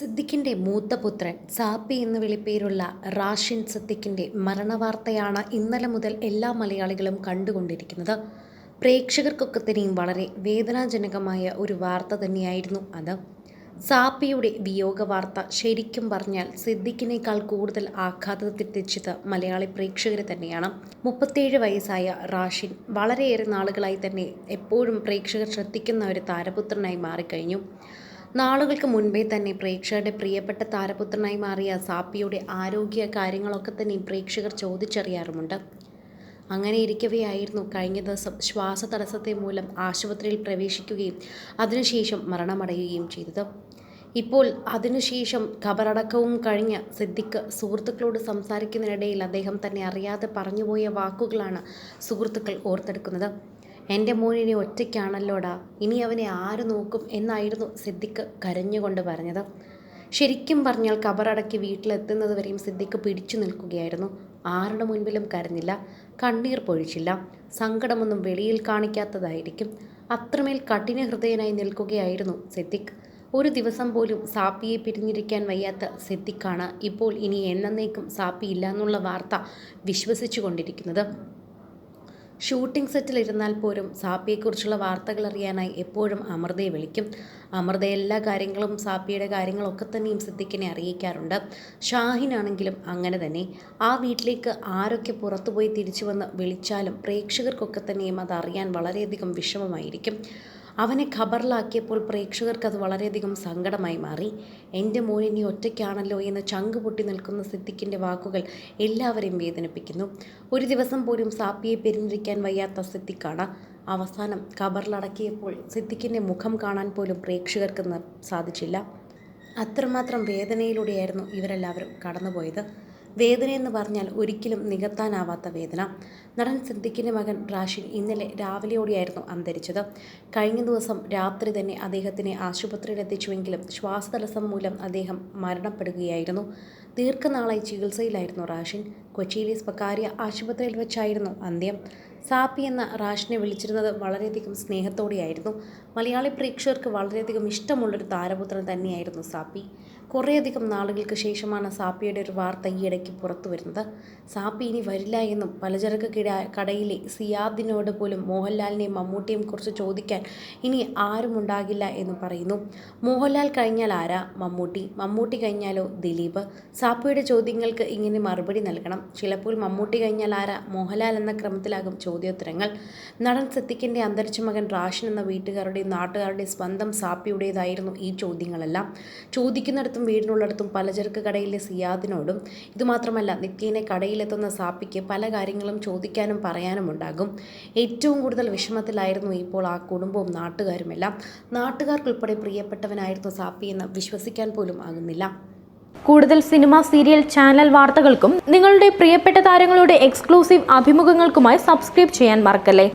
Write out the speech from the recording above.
സിദ്ദിഖിന്റെ മൂത്ത പുത്രൻ സാപ്പി എന്ന വിളിപ്പേരുള്ള റാഷിൻ സിദ്ദിഖിന്റെ മരണവാർത്തയാണ് ഇന്നലെ മുതൽ എല്ലാ മലയാളികളും കണ്ടുകൊണ്ടിരിക്കുന്നത്. പ്രേക്ഷകർക്കൊക്കെ തന്നെയും വളരെ വേദനാജനകമായ ഒരു വാർത്ത തന്നെയായിരുന്നു അത്. സാപ്പിയുടെ വിയോഗ വാർത്ത ശരിക്കും പറഞ്ഞാൽ സിദ്ദിഖിനേക്കാൾ കൂടുതൽ ആഘാതത്തെത്തിച്ചത് മലയാളി പ്രേക്ഷകരെ തന്നെയാണ്. മുപ്പത്തേഴ് വയസ്സായ റാഷിൻ വളരെയേറെ നാളുകളായി തന്നെ എപ്പോഴും പ്രേക്ഷകർ ശ്രദ്ധിക്കുന്ന ഒരു താരപുത്രനായി മാറിക്കഴിഞ്ഞു. നാളുകൾക്ക് മുൻപേ തന്നെ പ്രേക്ഷകരുടെ പ്രിയപ്പെട്ട താരപുത്രനായി മാറിയ സാപ്പിയുടെ ആരോഗ്യ കാര്യങ്ങളൊക്കെ തന്നെ പ്രേക്ഷകർ ചോദിച്ചറിയാറുമുണ്ട്. അങ്ങനെ ഇരിക്കവെയായിരുന്നു കഴിഞ്ഞ ദിവസം ശ്വാസതടസ്സത്തെ മൂലം ആശുപത്രിയിൽ പ്രവേശിക്കുകയും അതിനുശേഷം മരണമടയുകയും ചെയ്തത്. ഇപ്പോൾ അതിനുശേഷം ഖബറടക്കവും കഴിഞ്ഞ് സിദ്ദിഖ് സുഹൃത്തുക്കളോട് സംസാരിക്കുന്നതിനിടയിൽ അദ്ദേഹം തന്നെ അറിയാതെ പറഞ്ഞുപോയ വാക്കുകളാണ് സുഹൃത്തുക്കൾ ഓർത്തെടുക്കുന്നത്. എന്റെ മോനിനെ ഒറ്റയ്ക്കാണല്ലോടാ. ഇനി അവനെ ആര് നോക്കും എന്നായിരുന്നു സിദ്ദിഖ് കരഞ്ഞുകൊണ്ട് പറഞ്ഞത്. ശരിക്കും പറഞ്ഞാൽ കബറടക്കി വീട്ടിലെത്തുന്നത് വരെയും സിദ്ദിഖ് പിടിച്ചു നിൽക്കുകയായിരുന്നു. ആരുടെ മുൻപിലും കരഞ്ഞില്ല. കണ്ണീർ പൊഴിച്ചില്ല. സങ്കടമൊന്നും വെളിയിൽ കാണിക്കാത്തതായിരിക്കും. അത്രമേൽ കഠിന ഹൃദയനായി നിൽക്കുകയായിരുന്നു സിദ്ദിഖ്. ഒരു ദിവസം പോലും സാപ്പിയെ പിരിഞ്ഞിരിക്കാൻ വയ്യാത്ത സിദ്ദിഖാണ് ഇപ്പോൾ ഇനി എന്നേക്കും സാപ്പി ഇല്ല എന്നുള്ള വാർത്ത വിശ്വസിച്ചു കൊണ്ടിരിക്കുന്നത് ഷൂട്ടിംഗ് സെറ്റിൽ ഇരുന്നാൽ പോലും സാപ്പിയെക്കുറിച്ചുള്ള വാർത്തകൾ അറിയാനായി എപ്പോഴും അമൃതയെ വിളിക്കും. അമൃത എല്ലാ കാര്യങ്ങളും സാപ്പിയുടെ കാര്യങ്ങളൊക്കെ തന്നെയും സിദ്ദിഖിനെ അറിയിക്കാറുണ്ട്. ഷാഹിനാണെങ്കിലും അങ്ങനെ തന്നെ. ആ വീട്ടിലേക്ക് ആരൊക്കെ പുറത്തുപോയി തിരിച്ചു വന്ന് വിളിച്ചാലും പ്രേക്ഷകർക്കൊക്കെ തന്നെയും അത് അറിയാൻ വളരെയധികം വിഷമമായിരിക്കും. അവനെ ഖബറിലാക്കിയപ്പോൾ പ്രേക്ഷകർക്ക് അത് വളരെയധികം സങ്കടമായി മാറി. എന്റെ മോൻ ഇനി ഒറ്റയ്ക്കാണല്ലോ എന്ന് ചങ്ക് പൊട്ടി നിൽക്കുന്ന സിദ്ദിഖിന്റെ വാക്കുകൾ എല്ലാവരെയും വേദനിപ്പിക്കുന്നു. ഒരു ദിവസം പോലും സാപ്പിയെ പിരിഞ്ഞിരിക്കാൻ വയ്യാത്ത സിദ്ദിഖാണ്. അവസാനം ഖബറിലടക്കിയപ്പോൾ സിദ്ദിഖിന്റെ മുഖം കാണാൻ പോലും പ്രേക്ഷകർക്ക് സാധിച്ചില്ല. അത്രമാത്രം വേദനയിലൂടെയായിരുന്നു ഇവരെല്ലാവരും കടന്നുപോയത്. വേദനയെന്ന് പറഞ്ഞാൽ ഒരിക്കലും നികത്താനാവാത്ത വേദന. നടൻ സിദ്ദിഖിന്റെ മകൻ റാഷിൻ ഇന്നലെ രാവിലെയോടെയായിരുന്നു അന്തരിച്ചത്. കഴിഞ്ഞ ദിവസം രാത്രി തന്നെ അദ്ദേഹത്തിനെ ആശുപത്രിയിൽ എത്തിച്ചുവെങ്കിലും ശ്വാസതടസ്സം മൂലം അദ്ദേഹം മരണപ്പെടുകയായിരുന്നു. ദീർഘനാളായി ചികിത്സയിലായിരുന്നു റാഷിൻ കൊച്ചിയിലെ സ്വകാര്യ ആശുപത്രിയിൽ വെച്ചായിരുന്നു അന്ത്യം. സാപ്പി എന്ന റാഷിനെ വിളിച്ചിരുന്നത് വളരെയധികം സ്നേഹത്തോടെയായിരുന്നു. മലയാളി പ്രേക്ഷകർക്ക് വളരെയധികം ഇഷ്ടമുള്ളൊരു താരപുത്രൻ തന്നെയായിരുന്നു സാപ്പി. കുറേയധികം നാളുകൾക്ക് ശേഷമാണ് സാപ്പിയുടെ ഒരു വാർത്ത ഈയിടയ്ക്ക് പുറത്തു വരുന്നത്. സാപ്പി ഇനി വരില്ല എന്നും പലചരക്ക് കിട കടയിലെ സിയാദിനോട് പോലും മോഹൻലാലിനെയും മമ്മൂട്ടിയെയും കുറിച്ച് ചോദിക്കാൻ ഇനി ആരും ഉണ്ടാകില്ല എന്ന് പറയുന്നു. മോഹൻലാൽ കഴിഞ്ഞാൽ ആരാ? മമ്മൂട്ടി. മമ്മൂട്ടി കഴിഞ്ഞാലോ ദിലീപ്? സാപ്പിയുടെ ചോദ്യങ്ങൾക്ക് ഇങ്ങനെ മറുപടി നൽകണം. ചിലപ്പോൾ മമ്മൂട്ടി കഴിഞ്ഞാൽ ആരാ? മോഹൻലാൽ എന്ന ക്രമത്തിലാകും ചോദ്യോത്തരങ്ങൾ. നടൻ സത്യക്കിന്റെ അന്തരിച്ച മകൻ റാഷൻ എന്ന വീട്ടുകാരുടെയും നാട്ടുകാരുടെയും സ്വന്തം സാപ്പിയുടേതായിരുന്നു ഈ ചോദ്യങ്ങളെല്ലാം. ചോദിക്കുന്നിടത്തും വീടിനുള്ളിടത്തും പലചരക്ക് കടയിലെ സിയാദിനോടും ഇതുമാത്രമല്ല നിത്യേനെ കടയിലെത്തുന്ന സാപ്പിക്ക് പല കാര്യങ്ങളും ചോദിക്കാനും പറയാനും ഉണ്ടാകും. ഏറ്റവും കൂടുതൽ വിഷമത്തിലായിരുന്നു ഇപ്പോൾ ആ കുടുംബവും നാട്ടുകാരുമെല്ലാം. നാട്ടുകാർക്കുൾപ്പെടെ പ്രിയപ്പെട്ടവനായിരുന്നു സാപ്പി എന്ന് വിശ്വസിക്കാൻ പോലും ആകുന്നില്ല. കൂടുതൽ സിനിമ സീരിയൽ ചാനൽ വാർത്തകൾക്കും നിങ്ങളുടെ പ്രിയപ്പെട്ട താരങ്ങളുടെ എക്സ്ക്ലൂസീവ് അഭിമുഖങ്ങൾക്കുമായി സബ്സ്ക്രൈബ് ചെയ്യാൻ മറക്കല്ലേ?